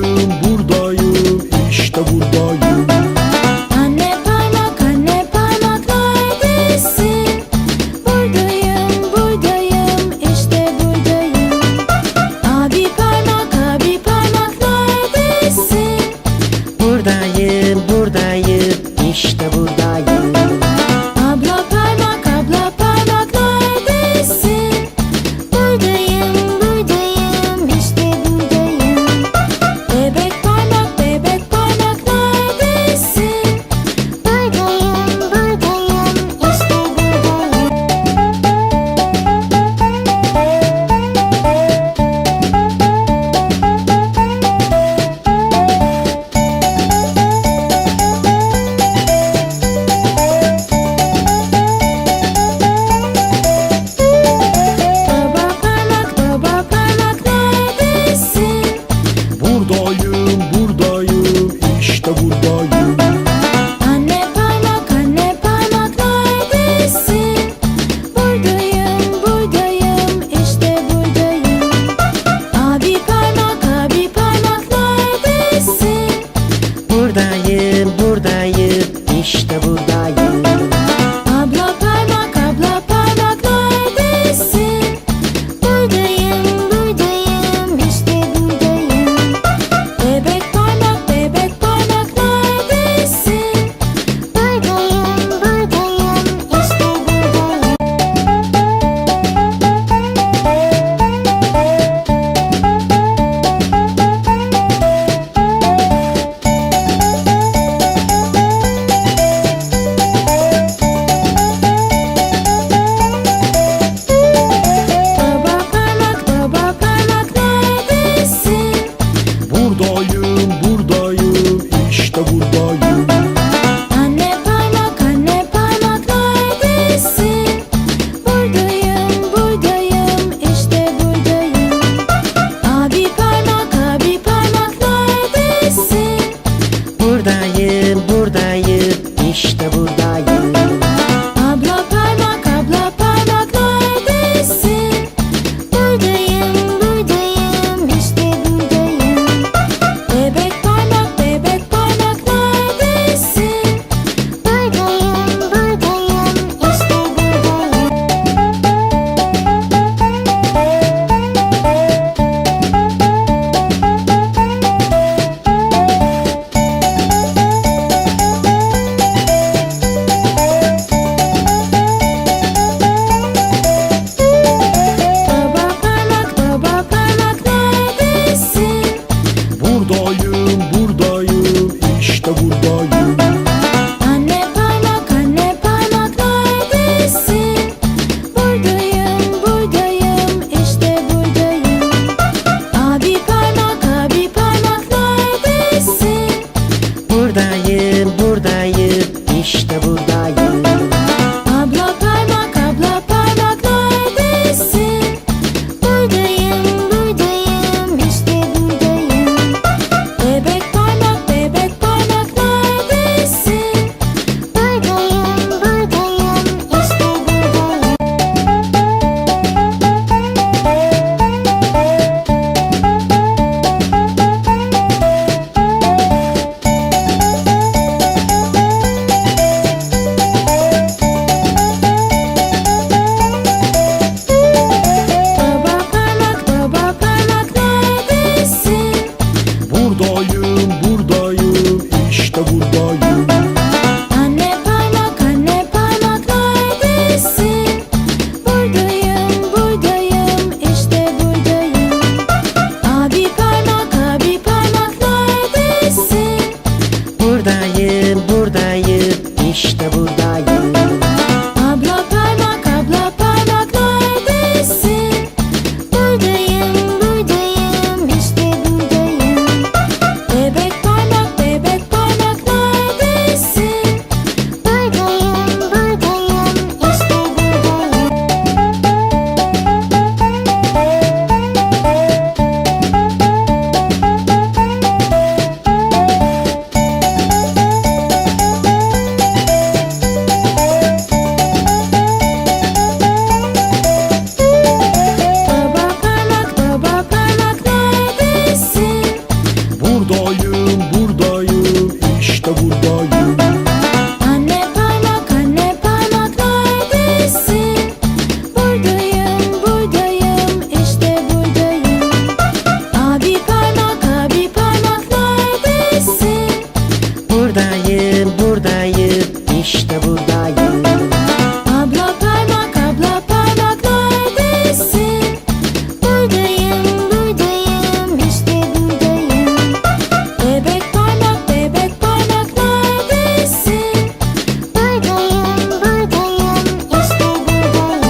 buradayım, buradayım, işte buradayım. Anne parmak, anne parmak neredesin? Buradayım, buradayım, işte buradayım. Abi parmak, abi parmak neredesin? Buradayım, buradayım, işte buradayım. recuerda